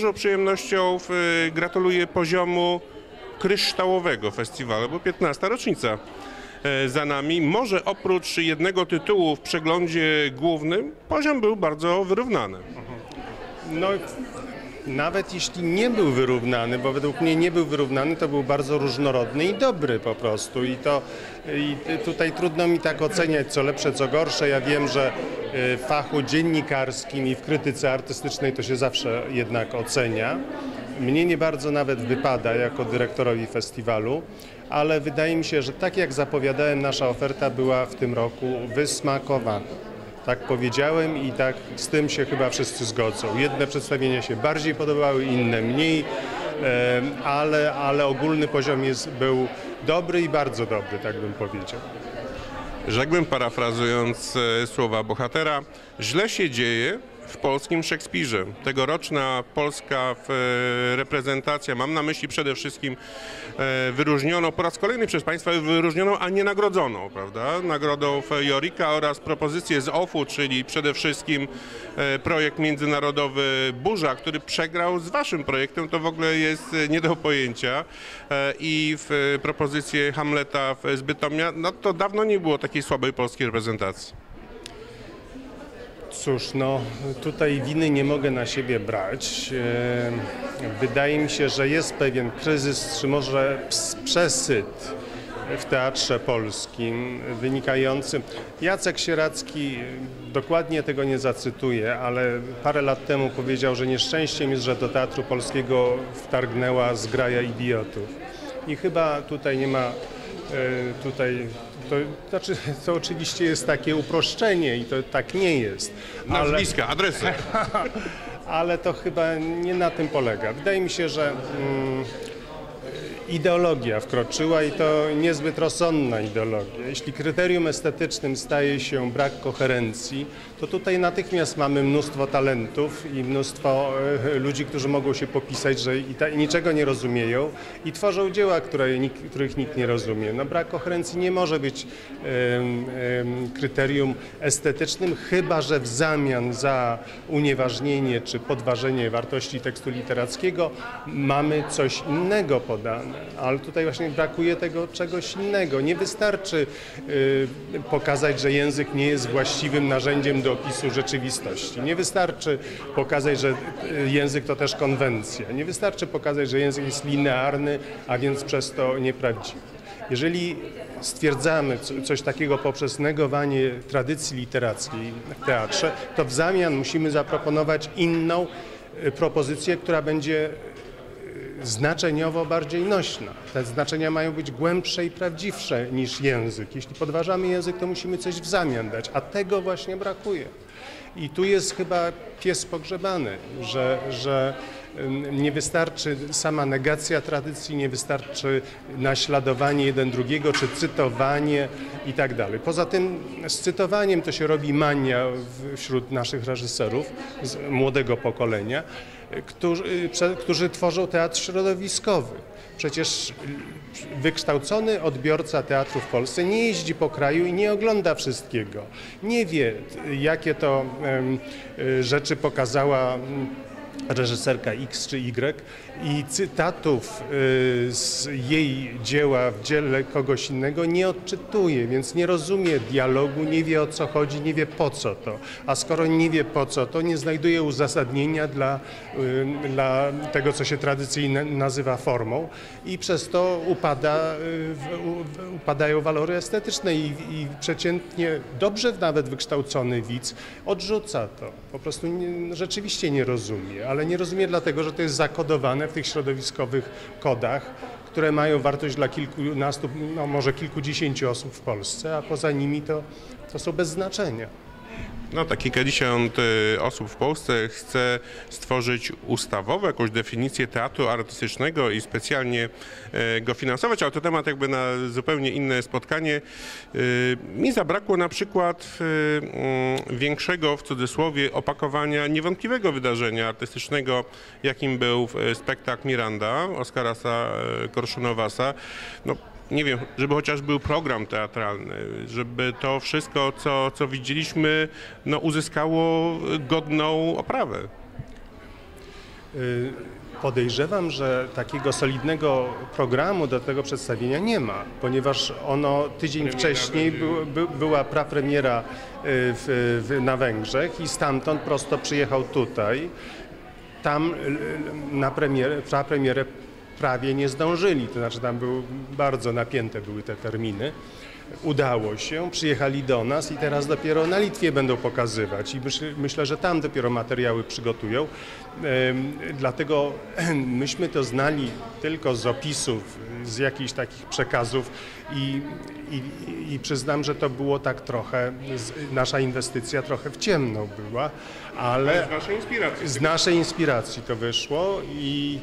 dużą przyjemnością y, gratuluję poziomu kryształowego festiwalu, bo 15 rocznica e, za nami. Może oprócz jednego tytułu w przeglądzie głównym poziom był bardzo wyrównany. No, nawet jeśli nie był wyrównany, bo według mnie nie był wyrównany, to był bardzo różnorodny i dobry po prostu. I to i tutaj trudno mi tak oceniać, co lepsze, co gorsze. Ja wiem, że fachu dziennikarskim i w krytyce artystycznej to się zawsze jednak ocenia. Mnie nie bardzo nawet wypada jako dyrektorowi festiwalu, ale wydaje mi się, że tak jak zapowiadałem, nasza oferta była w tym roku wysmakowana. Tak powiedziałem i tak z tym się chyba wszyscy zgodzą. Jedne przedstawienia się bardziej podobały, inne mniej, ale, ale ogólny poziom jest, był dobry i bardzo dobry, tak bym powiedział. Rzekłbym, parafrazując e, słowa bohatera, źle się dzieje w polskim Szekspirze. Tegoroczna polska e, reprezentacja, mam na myśli przede wszystkim e, wyróżnioną po raz kolejny przez Państwa wyróżnioną, a nie nagrodzoną, prawda? Nagrodą Jorika oraz propozycję z OFU, czyli przede wszystkim e, projekt międzynarodowy Burza, który przegrał z Waszym projektem, to w ogóle jest nie do pojęcia. I w propozycję Hamleta z Bytomia, no to dawno nie było takiej słabej polskiej reprezentacji. Cóż, no tutaj winy nie mogę na siebie brać. Wydaje mi się, że jest pewien kryzys, czy może przesyt w teatrze polskim wynikający. Jacek Sieracki dokładnie tego nie zacytuje, ale parę lat temu powiedział, że nieszczęściem jest, że do teatru polskiego wtargnęła zgraja idiotów. I chyba tutaj nie ma e, tutaj to, znaczy, to oczywiście jest takie uproszczenie i to tak nie jest. Nazwiska, ale, adresy. ale to chyba nie na tym polega. Wydaje mi się, że mm, ideologia wkroczyła i to niezbyt rozsądna ideologia. Jeśli kryterium estetycznym staje się brak koherencji, to tutaj natychmiast mamy mnóstwo talentów i mnóstwo e, ludzi, którzy mogą się popisać, że i, ta, i niczego nie rozumieją i tworzą dzieła, które, których nikt nie rozumie. No, brak koherencji nie może być kryterium estetycznym, chyba że w zamian za unieważnienie czy podważenie wartości tekstu literackiego mamy coś innego podane ale tutaj właśnie brakuje tego czegoś innego. Nie wystarczy y, pokazać, że język nie jest właściwym narzędziem do opisu rzeczywistości. Nie wystarczy pokazać, że y, język to też konwencja. Nie wystarczy pokazać, że język jest linearny, a więc przez to nieprawdziwy. Jeżeli stwierdzamy coś takiego poprzez negowanie tradycji literackiej w teatrze, to w zamian musimy zaproponować inną y, propozycję, która będzie znaczeniowo bardziej nośna. Te znaczenia mają być głębsze i prawdziwsze niż język. Jeśli podważamy język, to musimy coś w zamian dać, a tego właśnie brakuje. I tu jest chyba pies pogrzebany, że, że nie wystarczy sama negacja tradycji, nie wystarczy naśladowanie jeden drugiego, czy cytowanie i tak dalej. Poza tym z cytowaniem to się robi mania wśród naszych reżyserów młodego pokolenia, którzy, którzy tworzą teatr środowiskowy. Przecież wykształcony odbiorca teatru w Polsce nie jeździ po kraju i nie ogląda wszystkiego. Nie wie, jakie to rzeczy pokazała reżyserka X czy Y i cytatów y, z jej dzieła w dziele kogoś innego nie odczytuje, więc nie rozumie dialogu, nie wie o co chodzi, nie wie po co to. A skoro nie wie po co to, nie znajduje uzasadnienia dla, y, dla tego, co się tradycyjnie nazywa formą i przez to upada, y, upadają walory estetyczne i, i przeciętnie dobrze nawet wykształcony widz odrzuca to. Po prostu nie, rzeczywiście nie rozumie, ale nie rozumie dlatego, że to jest zakodowane w tych środowiskowych kodach, które mają wartość dla kilkunastu, no może kilkudziesięciu osób w Polsce, a poza nimi to, to są bez znaczenia. No tak kilkadziesiąt y, osób w Polsce chce stworzyć ustawową jakąś definicję teatru artystycznego i specjalnie y, go finansować, ale to temat jakby na zupełnie inne spotkanie. Y, mi zabrakło na przykład mm, większego w cudzysłowie opakowania niewątpliwego wydarzenia artystycznego, jakim był spektakl Miranda Oskarasa Korszunowasa. No, nie wiem, żeby chociaż był program teatralny, żeby to wszystko, co, co widzieliśmy, no, uzyskało godną oprawę. Y, Podejrzewam, że takiego solidnego programu do tego przedstawienia nie ma, ponieważ ono tydzień Premiera wcześniej był, by, była prapremiera y, w, w, na Węgrzech i stamtąd prosto przyjechał tutaj. Tam y, na premierę, prapremierę prawie nie zdążyli, to znaczy tam był, bardzo napięte były te terminy. Udało się, przyjechali do nas i teraz dopiero na Litwie będą pokazywać i myśl, myślę, że tam dopiero materiały przygotują. Dlatego myśmy to znali tylko z opisów, z jakichś takich przekazów i, i, i przyznam, że to było tak trochę, nasza inwestycja trochę w ciemno była, ale Z naszej inspiracji. z naszej inspiracji to wyszło i,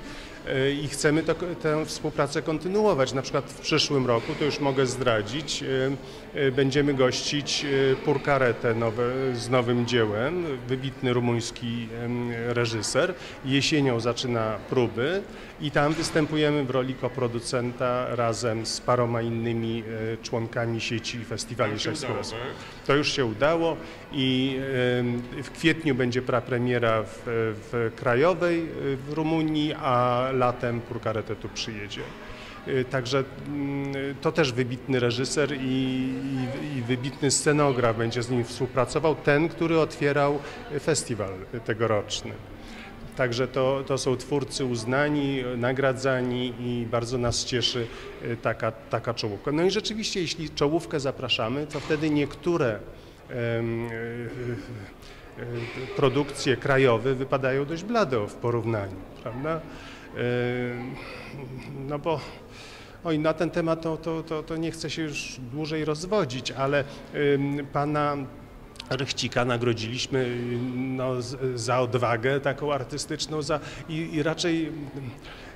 i chcemy to, tę współpracę kontynuować. Na przykład w przyszłym roku, to już mogę zdradzić, e, e, będziemy gościć e, Purkaretę nowe, z nowym dziełem, wybitny rumuński reżyser. Jesienią zaczyna próby i tam występujemy w roli koproducenta razem z paroma innymi e, członkami sieci festiwali szekspirowskich. tak? To już się udało i w kwietniu będzie prapremiera w, w Krajowej y, w Rumunii, a latem Purkarete tu przyjedzie. Y, Także mm, to też wybitny reżyser i, i, i wybitny scenograf będzie z nim współpracował, ten, który otwierał festiwal tegoroczny. Także to, to są twórcy uznani, nagradzani i bardzo nas cieszy y, taka, taka czołówka. No i rzeczywiście, jeśli czołówkę zapraszamy, to wtedy niektóre y, y, produkcje krajowe wypadają dość blado w porównaniu, prawda? No bo oj, na ten temat to, to, to, to nie chcę się już dłużej rozwodzić, ale pana Rychcika nagrodziliśmy y, no, za odwagę taką artystyczną za, i, i raczej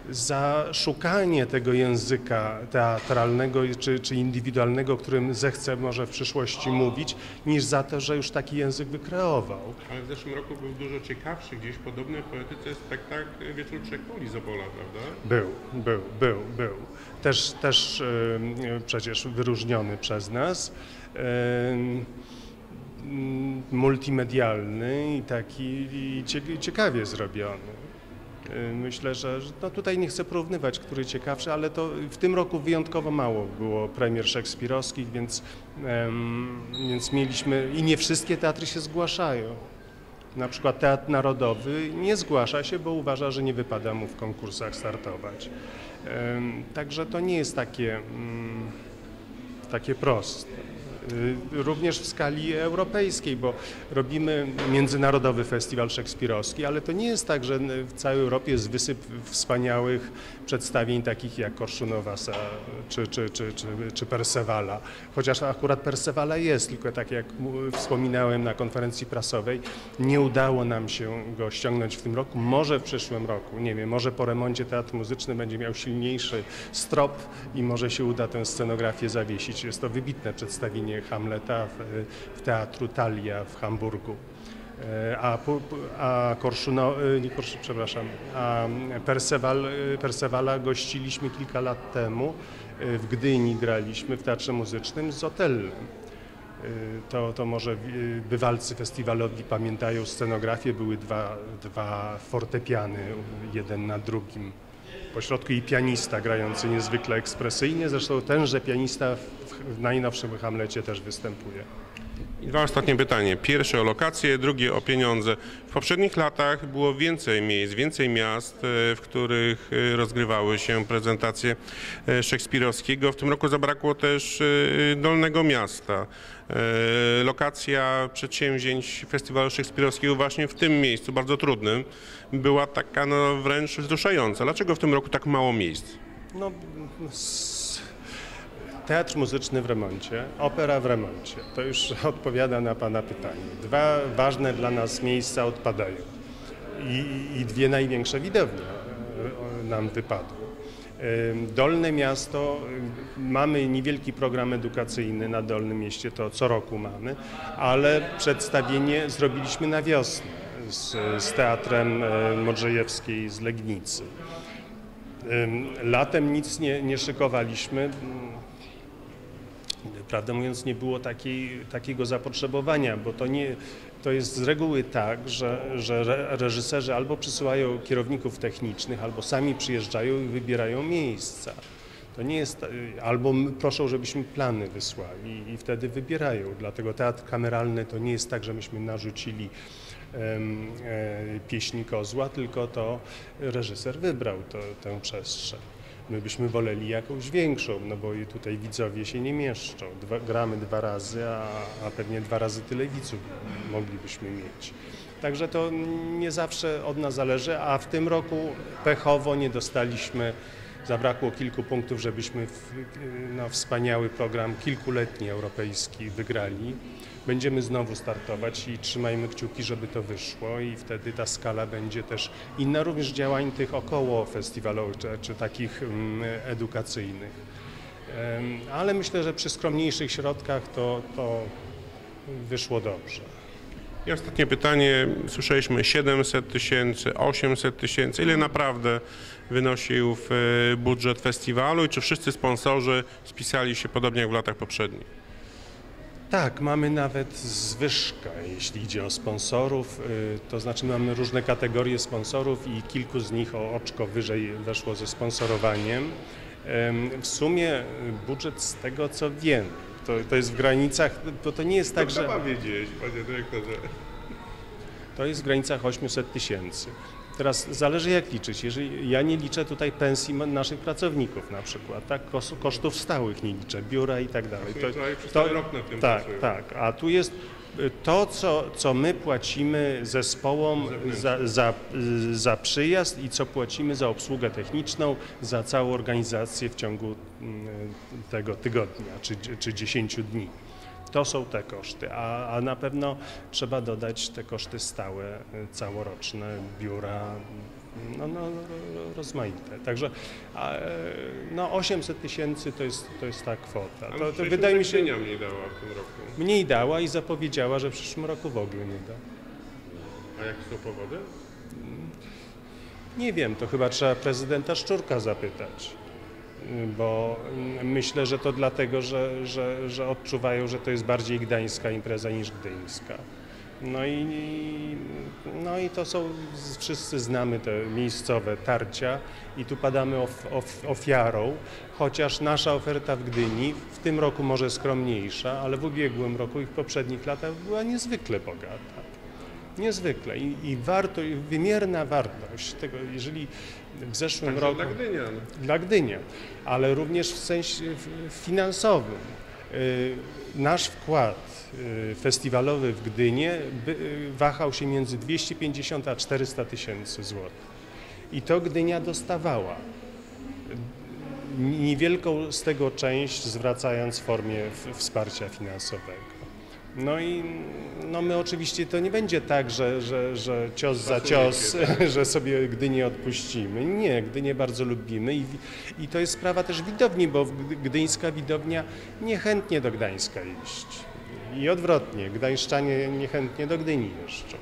za szukanie tego języka teatralnego czy, czy indywidualnego, którym zechce może w przyszłości mówić, niż za to, że już taki język wykreował. Ale w zeszłym roku był dużo ciekawszy, gdzieś podobny w poetyce spektakl Wieczór Trzech Króli z Opola, prawda? Był, był, był, był. Też, też ym, przecież wyróżniony przez nas. Mm, multimedialny i taki ciekawie zrobiony. Y, Myślę, że no tutaj nie chcę porównywać, który ciekawszy, ale to w tym roku wyjątkowo mało było premier szekspirowskich, więc, więc mieliśmy i nie wszystkie teatry się zgłaszają. Na przykład Teatr Narodowy nie zgłasza się, bo uważa, że nie wypada mu w konkursach startować. Także to nie jest takie, mm, takie proste. Y, Również w skali europejskiej, bo robimy Międzynarodowy Festiwal Szekspirowski, ale to nie jest tak, że w całej Europie jest wysyp wspaniałych przedstawień takich jak Korszunowasa czy, czy, czy, czy, czy Persewala. Chociaż akurat Persewala jest, tylko tak jak wspominałem na konferencji prasowej, nie udało nam się go ściągnąć w tym roku. Może w przyszłym roku, nie wiem, może po remoncie Teatr Muzyczny będzie miał silniejszy strop i może się uda tę scenografię zawiesić. Jest to wybitne przedstawienie Hamleta w, w Teatru Talia w Hamburgu. E, A, a e, nie Korsz, przepraszam, a Persewal, e, Persewala gościliśmy kilka lat temu. W Gdyni graliśmy w Teatrze Muzycznym z Otellem. To, to może bywalcy festiwalowi pamiętają scenografię, były dwa, dwa fortepiany, jeden na drugim. Pośrodku i pianista grający niezwykle ekspresyjnie, zresztą tenże pianista w, najnowszym Hamlecie też występuje. I dwa ostatnie pytanie. Pierwsze o lokacje, drugie o pieniądze. W poprzednich latach było więcej miejsc, więcej miast, e, w których e, rozgrywały się prezentacje e, szekspirowskiego. W tym roku zabrakło też Dolnego Miasta. Lokacja przedsięwzięć Festiwalu Szekspirowskiego właśnie w tym miejscu, bardzo trudnym, była taka no, wręcz wzruszająca. Dlaczego w tym roku tak mało miejsc? No, teatr muzyczny w remoncie, opera w remoncie. To już odpowiada na Pana pytanie. Dwa ważne dla nas miejsca odpadają i, i dwie największe widownie e, nam wypadły. Dolne Miasto, ym, mamy niewielki program edukacyjny na Dolnym Mieście, to co roku mamy, ale przedstawienie zrobiliśmy na wiosnę z, z Teatrem e, Modrzejewskiej z Legnicy. Latem nic nie, nie szykowaliśmy. Prawdę mówiąc nie było takiej, takiego zapotrzebowania, bo to nie, to jest z reguły tak, że, że re- reżyserzy albo przysyłają kierowników technicznych, albo sami przyjeżdżają i wybierają miejsca. To nie jest, e, albo proszą, żebyśmy plany wysłali i wtedy wybierają. Dlatego teatr kameralny to nie jest tak, że myśmy narzucili em, e, pieśni kozła, tylko to reżyser wybrał to, tę przestrzeń. My byśmy woleli jakąś większą, no bo tutaj widzowie się nie mieszczą. Dwa, gramy dwa razy, a, a pewnie dwa razy tyle widzów moglibyśmy mieć. Także to nie zawsze od nas zależy, a w tym roku pechowo nie dostaliśmy, zabrakło kilku punktów, żebyśmy w, no, wspaniały program kilkuletni europejski wygrali. Będziemy znowu startować i trzymajmy kciuki, żeby to wyszło i wtedy ta skala będzie też inna również działań tych około festiwalowych czy, czy takich mm, edukacyjnych. Ale myślę, że przy skromniejszych środkach to, to wyszło dobrze. I ostatnie pytanie. Słyszeliśmy 700 tysięcy, 800 tysięcy. Ile naprawdę wynosił e, budżet festiwalu i czy wszyscy sponsorzy spisali się podobnie jak w latach poprzednich? Tak, mamy nawet zwyżkę, jeśli idzie o sponsorów. y, To znaczy mamy różne kategorie sponsorów i kilku z nich o oczko wyżej weszło ze sponsorowaniem. Em, W sumie budżet z tego co wiem, to, to jest w granicach, bo to nie jest tak, że wiedzieć, panie dyrektorze? to jest w granicach 800 tysięcy. Teraz zależy jak liczyć. Jeżeli ja nie liczę tutaj pensji naszych pracowników na przykład, tak? Kos- kosztów stałych nie liczę, biura i tak dalej. Rok nad tym tak, tak. A tu jest to, co, co my płacimy zespołom za, za, za przyjazd i co płacimy za obsługę techniczną, za całą organizację w ciągu mm, tego tygodnia czy, czy 10 dni. To są te koszty, a, a na pewno trzeba dodać te koszty stałe, całoroczne, biura, no, no, no, rozmaite. Także a, no 800 tysięcy to jest, to jest ta kwota. To, to wydaje mi się mniej dała w tym roku. mniej dała i zapowiedziała, że w przyszłym roku w ogóle nie da. A jakie są powody? Nie wiem, to chyba trzeba prezydenta Szczurka zapytać. Bo myślę, że to dlatego, że, że, że odczuwają, że to jest bardziej gdańska impreza niż gdyńska. No i, no i to są, wszyscy znamy te miejscowe tarcia i tu padamy of, of, ofiarą, chociaż nasza oferta w Gdyni w tym roku może skromniejsza, ale w ubiegłym roku i w poprzednich latach była niezwykle bogata. Niezwykle i, i warto, i wymierna wartość tego, jeżeli w zeszłym roku Gdynian. dla Gdynia, ale również w sensie finansowym. Y, Nasz wkład y, festiwalowy w Gdynie y, wahał się między 250 a 400 tysięcy złotych. I to Gdynia dostawała. Niewielką z tego część zwracając w formie wsparcia finansowego. No i no my oczywiście to nie będzie tak, że, że, że cios za cios, że sobie Gdynię odpuścimy. Nie, Gdynię bardzo lubimy i, i to jest sprawa też widowni, bo Gdy- gdyńska widownia niechętnie do Gdańska iść. I odwrotnie, gdańszczanie niechętnie do Gdyni jeżdżą.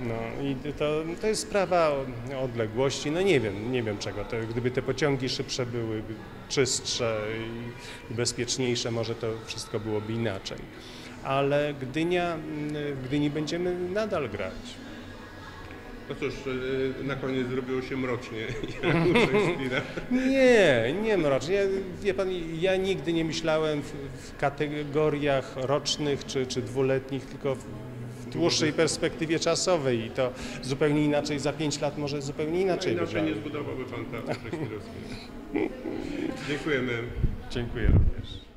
No i to, to jest sprawa odległości, no nie wiem, nie wiem czego. To, gdyby te pociągi szybsze były, czystsze i bezpieczniejsze, może to wszystko byłoby inaczej. Ale Gdynia, mm, w Gdyni będziemy nadal grać. No cóż, y, na koniec zrobiło się mrocznie. jak u Szekspira. Nie, nie mrocznie. Ja, wie pan, ja nigdy nie myślałem w, w kategoriach rocznych czy, czy dwuletnich, tylko w, w dłuższej perspektywie czasowej i to zupełnie inaczej, za pięć lat może zupełnie inaczej Inaczej nie zbudowałby pan teatr szekspirowski. Dziękujemy. Dziękuję również.